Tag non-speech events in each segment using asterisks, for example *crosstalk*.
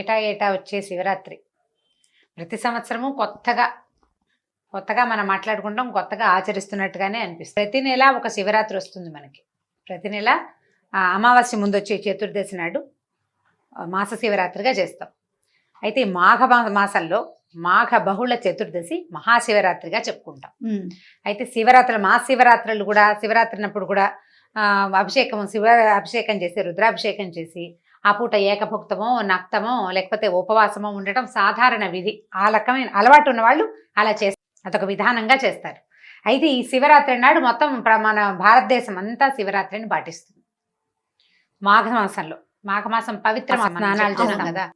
ఏటా ఏటా వచ్చే శివరాత్రి. ప్రతి సంవత్సరము కొత్తగా కొత్తగా మనం మాట్లాడుకుంటాం కొత్తగా ఆచరిస్తున్నట్టుగానే అనిపిస్తుంది. ప్రతి నెల ఒక శివరాత్రి వస్తుంది మనకి. ప్రతి నెల అమావాస్య ముందు వచ్చే చతుర్దశి నాడు మాస శివరాత్రిగా చేస్తాం. అయితే మాఘ మాసంలో మాఘ బహుళ చతుర్దశి మహాశివరాత్రిగా చెప్పుకుంటాం. అయితే శివరాత్రులు మా శివరాత్రులు కూడా శివరాత్రినప్పుడు కూడా అభిషేకం శివ అభిషేకం చేసి రుద్రాభిషేకం చేసి ఆ పూట ఏకభుక్తమో నక్తమో లేకపోతే ఉపవాసమో ఉండటం సాధారణ విధి. ఆ రకమైన అలవాటు ఉన్న వాళ్ళు అలా చేస్తారు. అదొక విధానంగా చేస్తారు. అయితే ఈ శివరాత్రి నాడు మొత్తం మన భారతదేశం అంతా శివరాత్రిని పాటిస్తుంది. మాఘమాసంలో. మాఘమాసం పవిత్ర మాసం, స్నానాలు చేస్తాం. కదా.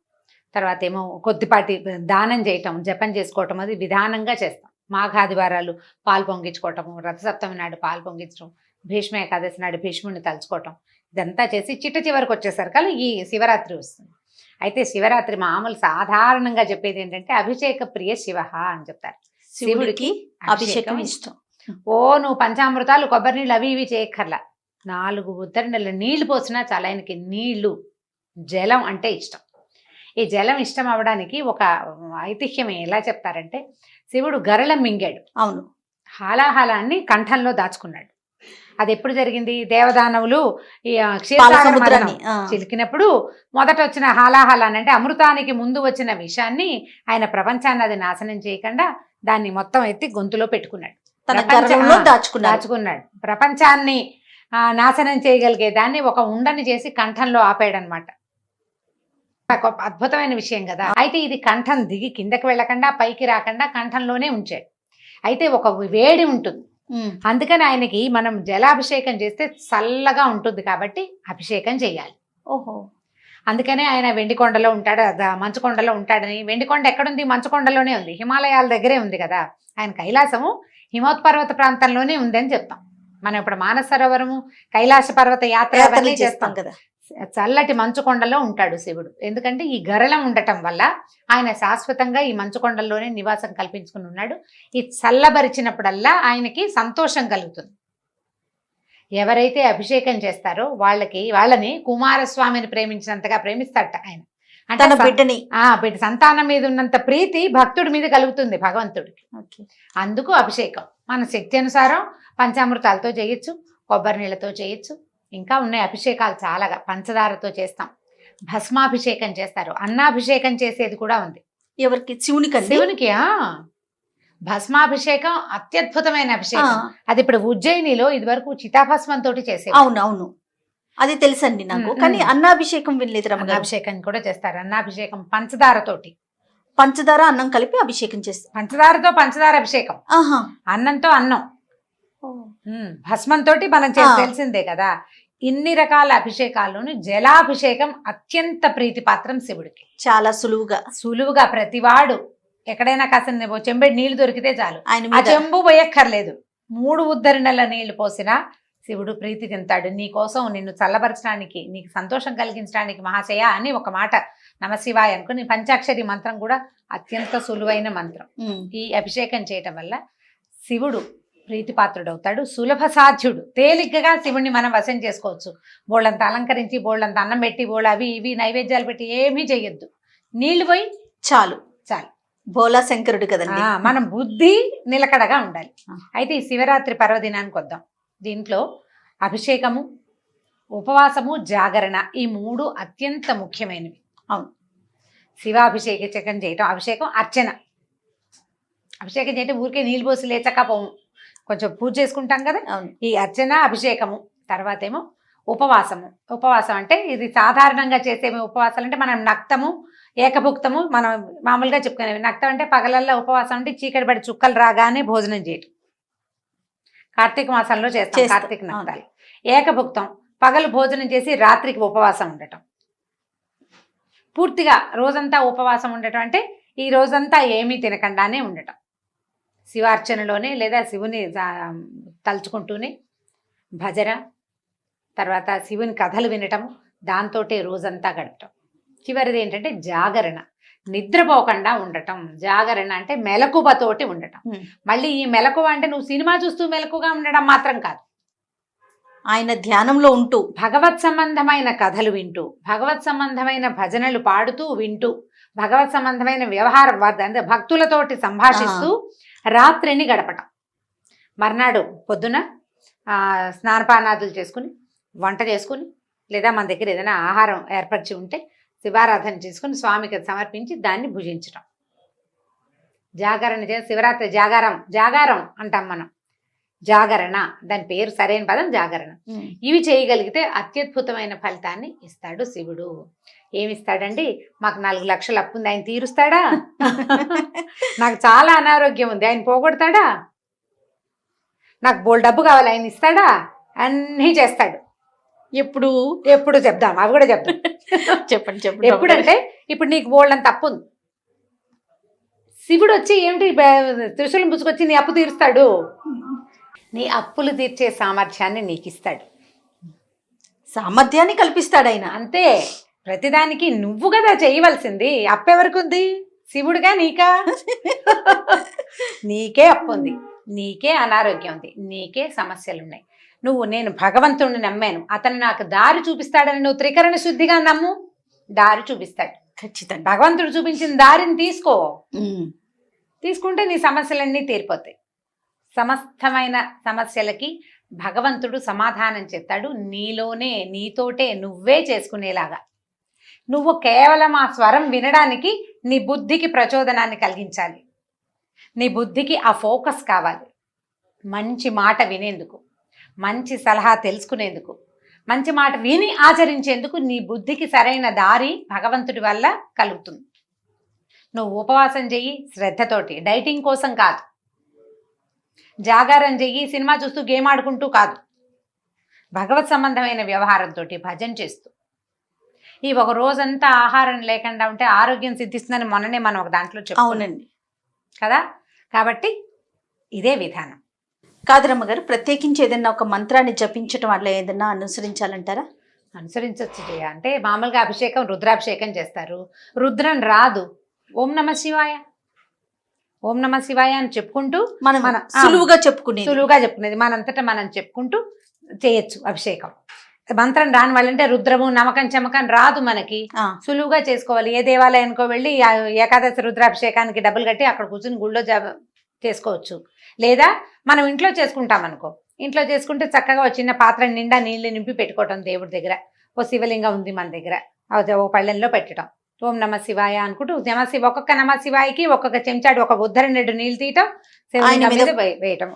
తర్వాత ఏమో కొద్దిపాటి దానం చేయటం జపం చేసుకోవటం అది విధానంగా చేస్తాం. మాఘాదివారాలు పాలు పొంగించుకోవటము రథసప్తమి నాడు పాలు పొంగించడం భీష్మ ఏకాదశి నాడు భీష్ముడిని తలుచుకోవటం ఇదంతా చేసి చిట్ట చివరికి వచ్చేసరికి ఈ శివరాత్రి వస్తుంది. అయితే శివరాత్రి మామూలు సాధారణంగా చెప్పేది ఏంటంటే అభిషేక ప్రియ శివ అని చెప్తారు. శివుడికి అభిషేకం ఇష్టం. ఓ నువ్వు పంచామృతాలు కొబ్బరి నీళ్ళు అవి ఇవి చేయక్కర్లా. నాలుగు ఉద్దరి నెలలు నీళ్ళు పోసినా చాలా ఆయనకి నీళ్ళు జలం అంటే ఇష్టం. ఈ జలం ఇష్టం అవ్వడానికి ఒక ఐతిహ్యం ఎలా చెప్తారంటే శివుడు గరళం మింగాడు. అవును. హాలాహలాన్ని కంఠంలో దాచుకున్నాడు. అది ఎప్పుడు జరిగింది? దేవదానవులు ఈ ఆ, క్షీరసాగర పాలసముద్రాన్ని మథనం ఆ, చిలికినప్పుడు మొదట వచ్చిన హాలాహలాన్ని అంటే అమృతానికి ముందు వచ్చిన విషాన్ని ఆయన ప్రపంచాన్ని అది నాశనం చేయకుండా దాన్ని మొత్తం ఎత్తి గొంతులో పెట్టుకున్నాడు. దాచుకున్నాడు. ప్రపంచాన్ని నాశనం చేయగలిగే దాన్ని ఒక ఉండని చేసి కంఠంలో ఆపాడనమాట. గొప్ప అద్భుతమైన విషయం కదా. అయితే ఇది కంఠం దిగి కిందకి వెళ్ళకుండా పైకి రాకుండా కంఠంలోనే ఉంచాడు. అయితే ఒక వేడి ఉంటుంది. అందుకని ఆయనకి మనం జలాభిషేకం చేస్తే చల్లగా ఉంటుంది కాబట్టి అభిషేకం చేయాలి. ఓహో. అందుకనే ఆయన వెండికొండలో ఉంటాడు మంచుకొండలో ఉంటాడని. వెండికొండ ఎక్కడుంది? మంచుకొండలోనే ఉంది. హిమాలయాల దగ్గరే ఉంది కదా. ఆయన కైలాసము హిమోత్పర్వత ప్రాంతంలోనే ఉందని చెప్తాం. మనం ఇప్పుడు మానస సరోవరము కైలాస పర్వత యాత్ర అవన్నీ చేస్తాం. కదా. చల్లటి మంచుకొండలో ఉంటాడు శివుడు. ఎందుకంటే ఈ గరళం ఉండటం వల్ల ఆయన శాశ్వతంగా ఈ మంచుకొండల్లోనే నివాసం కల్పించుకుని ఉన్నాడు. ఈ చల్లబరిచినప్పుడల్లా ఆయనకి సంతోషం కలుగుతుంది. ఎవరైతే అభిషేకం చేస్తారో వాళ్ళకి వాళ్ళని కుమారస్వామిని ప్రేమించినంతగా ప్రేమిస్తాడట ఆయన. అంటే బిడ్డని. బిడ్డ సంతానం మీద ఉన్నంత ప్రీతి భక్తుడి మీద కలుగుతుంది భగవంతుడికి. అందుకు అభిషేకం. మన శక్తి అనుసారం పంచామృతాలతో చేయొచ్చు కొబ్బరి నీళ్ళతో చేయొచ్చు ఇంకా ఉన్నాయి అభిషేకాలు చాలాగా. పంచదారతో చేస్తాం. భస్మాభిషేకం చేస్తారు. అన్నాభిషేకం చేసేది కూడా ఉంది. ఎవరికి? శివునికి శివునికి భస్మాభిషేకం అత్యద్భుతమైన అభిషేకం. అది ఇప్పుడు ఉజ్జయినిలో ఇదివరకు చితాభస్మం తోటి చేసే అవును అవును అది తెలుసండి నాకు. కానీ. అన్నాభిషేకం వినలేదు అన్నాభిషేకం కూడా చేస్తారు. అన్నాభిషేకం పంచదారతోటి. పంచదార అన్నం కలిపి అభిషేకం చేస్తారు. పంచదారతో పంచదార అభిషేకం అన్నంతో అన్నం. భస్మంతోటి మనం. తెలిసిందే కదా. ఇన్ని రకాల అభిషేకాల్లోనూ జలాభిషేకం అత్యంత ప్రీతిపాత్రం శివుడికి. చాలా సులువుగా. సులువుగా ప్రతివాడు ఎక్కడైనా కాసిన చెంబెడు నీళ్ళు దొరికితే చాలు. ఆయన ఆ చెంబు పోయక్కర్లేదు. మూడు ఉద్దరినెల నీళ్ళు పోసినా శివుడు ప్రీతి తింటాడు. నీ కోసం నిన్ను చల్లబరచడానికి నీకు సంతోషం కలిగించడానికి మహాశయ అని ఒక మాట నమశివాయ అనుకుని పంచాక్షరి మంత్రం కూడా అత్యంత సులువైన మంత్రం. ఈ అభిషేకం చేయటం వల్ల శివుడు ప్రీతిపాత్రుడవుతాడు సులభ సాధ్యుడు తేలిగ్గా శివుణ్ణి మనం వశం చేసుకోవచ్చు. బోళ్ళంత అలంకరించి బోళ్ళంత అన్నం పెట్టి బోళ్ళ అవి ఇవి నైవేద్యాలు పెట్టి ఏమీ చెయ్యొద్దు. నీళ్ళు పోయి చాలు. చాలు. భోలా శంకరుడు కదండి. ఆ, మనం బుద్ధి నిలకడగా ఉండాలి. అయితే ఈ శివరాత్రి పర్వదినానికి వద్దాం. దీంట్లో అభిషేకము ఉపవాసము జాగరణ ఈ మూడు అత్యంత ముఖ్యమైనవి. అవును. శివాభిషేకం చేయటం అభిషేకం అర్చన. అభిషేకం చేయటం ఊరికే నీళ్ళు పోసి లేచక పోము. కొంచెం పూజ చేసుకుంటాం కదా? ఈ అర్చన అభిషేకము తర్వాత ఏమో ఉపవాసము. ఉపవాసం అంటే ఇది సాధారణంగా చేసే ఉపవాసాలు అంటే మనం నక్తము ఏకభుక్తము మనం మామూలుగా చెప్పుకునేవి. నక్తం అంటే పగలల్లో ఉపవాసం అంటే చీకటి పడి చుక్కలు రాగానే భోజనం చేయటం. కార్తీక మాసంలో చేస్తాం చేస్తాం. కార్తీక నక్తాలు. ఏకభుక్తం పగలు భోజనం చేసి రాత్రికి ఉపవాసం ఉండటం. పూర్తిగా రోజంతా ఉపవాసం ఉండటం అంటే ఈ రోజంతా ఏమీ తినకుండానే ఉండటం. శివార్చనలోనే లేదా శివుని తలుచుకుంటూనే భజన తర్వాత శివుని కథలు వినటం దాంతోటే రోజంతా గడపటం. చివరిది ఏంటంటే జాగరణ. నిద్రపోకుండా ఉండటం. జాగరణ అంటే మెలకువతోటి ఉండటం. మళ్ళీ ఈ మెలకువ అంటే నువ్వు సినిమా చూస్తూ మెలకుగా ఉండడం మాత్రం కాదు. ఆయన ధ్యానంలో ఉంటూ. భగవత్ సంబంధమైన కథలు వింటూ భగవత్ సంబంధమైన భజనలు పాడుతూ వింటూ భగవత్ సంబంధమైన వ్యవహార భక్తులతోటి సంభాషిస్తూ రాత్రిని గడపటం. మర్నాడు పొద్దున ఆ, స్నానపానాదులు చేసుకుని వంట చేసుకుని లేదా మన దగ్గర ఏదైనా ఆహారం ఏర్పరిచి ఉంటే శివారాధన చేసుకుని స్వామికి సమర్పించి దాన్ని భుజించటం. జాగరణ చే శివరాత్రి జాగారం జాగారం అంటాం మనం. జాగరణ దాని పేరు సరైన పదం జాగరణ. ఇవి చేయగలిగితే అత్యద్భుతమైన ఫలితాన్ని ఇస్తాడు శివుడు. ఏమిస్తాడండి? మాకు నాలుగు లక్షలు అప్పు ఉంది ఆయన తీరుస్తాడా? నాకు చాలా అనారోగ్యం ఉంది ఆయన పోగొడతాడా? నాకు బోల్ డబ్బు కావాలి ఆయన ఇస్తాడా? అన్నీ చేస్తాడు. ఎప్పుడు? ఎప్పుడు చెప్దాం అవి కూడా చెప్దాం. *laughs* చెప్పండి చెప్పండి ఎప్పుడంటే ఇప్పుడు నీకు బోల్డ్ అంత అప్పు ఉంది. శివుడు వచ్చి ఏమిటి త్రిశూలం పుచ్చుకొచ్చి నీ అప్పు తీరుస్తాడు? నీ అప్పులు తీర్చే సామర్థ్యాన్ని నీకు ఇస్తాడు సామర్థ్యాన్ని కల్పిస్తాడు ఆయన. అంతే. ప్రతిదానికి నువ్వు కదా చేయవలసింది. అప్పెవరికి ఉంది శివుడిగా నీకా? నీకే అప్పు ఉంది నీకే అనారోగ్యం ఉంది నీకే సమస్యలు ఉన్నాయి నువ్వు నేను భగవంతుడిని నమ్మాను. అతను నాకు దారి చూపిస్తాడని నువ్వు త్రికరణ శుద్ధిగా నమ్ము. దారి చూపిస్తాడు. ఖచ్చితంగా. భగవంతుడు చూపించిన దారిని తీసుకో. తీసుకుంటే నీ సమస్యలన్నీ తీరిపోతాయి. సమస్తమైన సమస్యలకి భగవంతుడు సమాధానం చెప్తాడు. నీలోనే నీతోటే నువ్వే చేసుకునేలాగా. నువ్వు కేవలం ఆ స్వరం వినడానికి నీ బుద్ధికి ప్రచోదనాన్ని కలిగించాలి. నీ బుద్ధికి ఆ ఫోకస్ కావాలి. మంచి మాట వినేందుకు మంచి సలహా తెలుసుకునేందుకు మంచి మాట విని ఆచరించేందుకు నీ బుద్ధికి సరైన దారి భగవంతుడి వల్ల కలుగుతుంది. నువ్వు ఉపవాసం చెయ్యి శ్రద్ధతోటి డైటింగ్ కోసం కాదు. జాగారం చెయ్యి సినిమా చూస్తూ గేమ్ ఆడుకుంటూ కాదు. భగవత్ సంబంధమైన వ్యవహారంతో భజన చేస్తూ ఈ ఒక రోజంతా ఆహారం లేకుండా ఉంటే ఆరోగ్యం సిద్ధిస్తుందని మొన్ననే మనం ఒక దాంట్లో చెప్పాం అవునండి. కదా? కాబట్టి ఇదే విధానం. కాదరమ్మ గారు ప్రత్యేకించి ఏదైనా ఒక మంత్రాన్ని జపించడం అట్లా ఏదైనా అనుసరించాలంటారా? అనుసరించవచ్చు జయ. అంటే మామూలుగా అభిషేకం రుద్రాభిషేకం చేస్తారు. రుద్రం రాదు. ఓం నమ శివాయ. ఓం నమ శివాయ అని చెప్పుకుంటూ మనం. సులువుగా చెప్పుకునేది. సులువుగా చెప్పుకునేది. మనంతటా మనం చెప్పుకుంటూ చేయొచ్చు అభిషేకం. మంత్రం రాని వాళ్ళంటే రుద్రము నమకం చమకం రాదు మనకి. సులువుగా చేసుకోవాలి. ఏ దేవాలయానికో వెళ్ళి ఏకాదశి రుద్రాభిషేకానికి డబ్బులు కట్టి అక్కడ కూర్చుని గుళ్ళో చేసుకోవచ్చు. లేదా మనం ఇంట్లో చేసుకుంటాం అనుకో. ఇంట్లో చేసుకుంటే చక్కగా ఒక చిన్న పాత్ర నిండా నీళ్ళు నింపి పెట్టుకోవటం దేవుడి దగ్గర. ఓ శివలింగం ఉంది మన దగ్గర. అది ఓ పళ్ళెంలో పెట్టడం ఓం నమ శివాయ అనుకుంటూ నమ శివ ఒక్కొక్క నమ శివాయికి ఒక్కొక్క చెంచాడు ఒక ఉద్ధరణ నెడు నీళ్ళు తీయటం శివలింగం మీద వేయటం.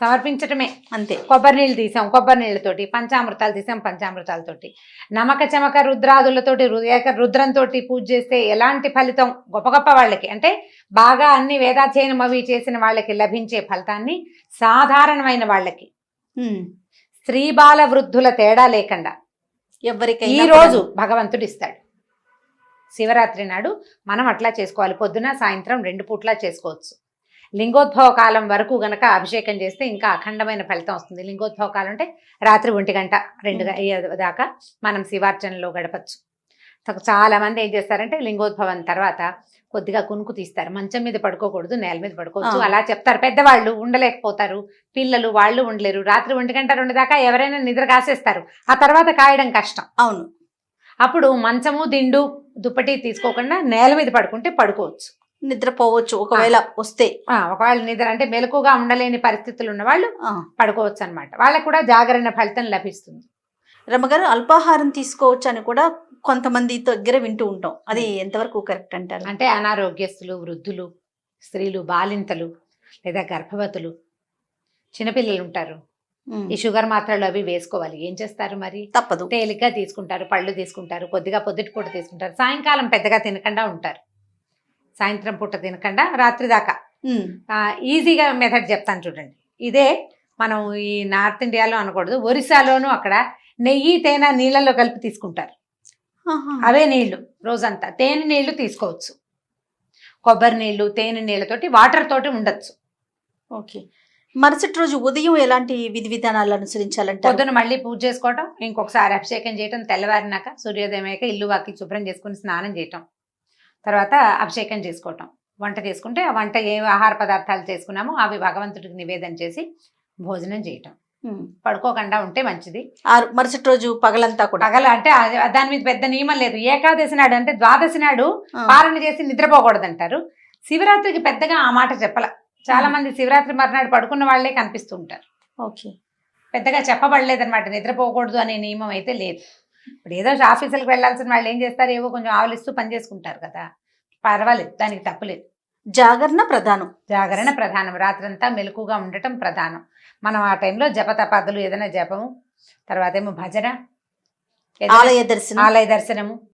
సమర్పించటమే అంతే. కొబ్బరి నీళ్ళు తీసాం కొబ్బరి నీళ్ళతోటి పంచామృతాలు తీసాం పంచామృతాలతోటి. నమక చమక రుద్రాదులతోటి రు- ఏక రుద్రంతో పూజ చేస్తే ఎలాంటి ఫలితం? గొప్ప గొప్ప వాళ్ళకి. అంటే బాగా అన్ని వేదాధ్యయనం అవి చేసిన వాళ్ళకి లభించే ఫలితాన్ని సాధారణమైన వాళ్ళకి. స్త్రీ బాల వృద్ధుల తేడా లేకుండా ఎవరికైనా ఈ రోజు భగవంతుడు ఇస్తాడు. శివరాత్రి నాడు మనం అట్లా చేసుకోవాలి. పొద్దున సాయంత్రం రెండు పూట్లా చేసుకోవచ్చు. లింగోద్భవ కాలం వరకు గనక అభిషేకం చేస్తే ఇంకా అఖండమైన ఫలితం వస్తుంది. లింగోద్భవ కాలం అంటే రాత్రి ఒంటి గంట రెండు దాకా మనం శివార్చనలో గడపచ్చు. చాలా మంది ఏం చేస్తారంటే లింగోద్భవం తర్వాత కొద్దిగా కునుకు తీస్తారు. మంచం మీద పడుకోకూడదు నేల మీద పడుకోవచ్చు. అలా చెప్తారు. పెద్దవాళ్ళు ఉండలేకపోతారు. పిల్లలు వాళ్ళు ఉండలేరు. రాత్రి ఒంటి గంట రెండు దాకా ఎవరైనా నిద్ర కాసేస్తారు. ఆ తర్వాత కాయడం కష్టం. అవును. అప్పుడు మంచము దిండు దుప్పటి తీసుకోకుండా నేల మీద పడుకుంటే పడుకోవచ్చు. నిద్రపోవచ్చు. ఒకవేళ వస్తే. ఒకవేళ నిద్ర అంటే మెలకుగా ఉండలేని పరిస్థితులు ఉన్న వాళ్ళు. పడుకోవచ్చు అనమాట వాళ్ళకు కూడా జాగరణ ఫలితం లభిస్తుంది. రమ్మగారు అల్పాహారం తీసుకోవచ్చు అని కూడా కొంతమంది దగ్గర వింటూ ఉంటాం. అది ఎంతవరకు కరెక్ట్ అంటారు? అంటే అనారోగ్యస్తులు వృద్ధులు స్త్రీలు బాలింతలు లేదా గర్భవతులు చిన్నపిల్లలు ఉంటారు. ఈ షుగర్ మాత్రలు అవి వేసుకోవాలి. ఏం చేస్తారు మరి? తప్పదు. తేలిగ్గా తీసుకుంటారు పళ్ళు తీసుకుంటారు కొద్దిగా పొద్దుటి పూట తీసుకుంటారు సాయంకాలం పెద్దగా తినకుండా ఉంటారు. సాయంత్రం పూట తినకుండా రాత్రి దాకా. ఈజీగా మెథడ్ చెప్తాను చూడండి. ఇదే మనం ఈ నార్త్ ఇండియాలో అనకూడదు ఒరిస్సాలోను అక్కడ నెయ్యి తేనె నీళ్ళల్లో కలిపి తీసుకుంటారు. అవే నీళ్ళు రోజంతా. తేనె నీళ్ళు తీసుకోవచ్చు. కొబ్బరి నీళ్ళు తేనె నీళ్ళతోటి వాటర్ తోటి ఉండొచ్చు. ఓకే. మరుసటి రోజు ఉదయం ఎలాంటి విధి విధానాలు అనుసరించాలంటారు? పొద్దున మళ్ళీ పూజ చేసుకోవటం ఇంకొకసారి అభిషేకం చేయటం తెల్లవారినాక సూర్యోదయం అయ్యాక ఇల్లు వాకి శుభ్రం చేసుకుని స్నానం చేయటం. తర్వాత అభిషేకం చేసుకోవటం. వంట చేసుకుంటే ఆ వంట ఏ ఆహార పదార్థాలు చేసుకున్నామో అవి భగవంతుడికి నివేదన చేసి భోజనం చేయటం. పడుకోకుండా ఉంటే మంచిది. ఆరు మరుసటి రోజు పగలంతా కూడా. పగల అంటే దాని మీద పెద్ద నియమం లేదు. ఏకాదశి నాడు అంటే ద్వాదశి నాడు. పాలన చేసి నిద్రపోకూడదు అంటారు శివరాత్రికి పెద్దగా ఆ మాట చెప్పల. చాలా మంది శివరాత్రి మర్నాడు పడుకున్న వాళ్ళే కనిపిస్తూ ఉంటారు. ఓకే. పెద్దగా చెప్పబడలేదు అనమాట నిద్రపోకూడదు అనే నియమం అయితే లేదు. ఇప్పుడు ఏదో ఆఫీసులకు వెళ్ళాల్సిన వాళ్ళు ఏం చేస్తారు? ఏవో కొంచెం ఆవలిస్తూ పని చేసుకుంటారు కదా. పర్వాలేదు దానికి తప్పులేదు జాగరణ ప్రధానం. జాగరణ ప్రధానం. రాత్రంతా మెలకుగా ఉండటం ప్రధానం. మనం ఆ టైంలో జపతపాదులు ఏదైనా జపము తర్వాత ఏమో భజన ఆలయ దర్శనం. ఆలయ దర్శనము.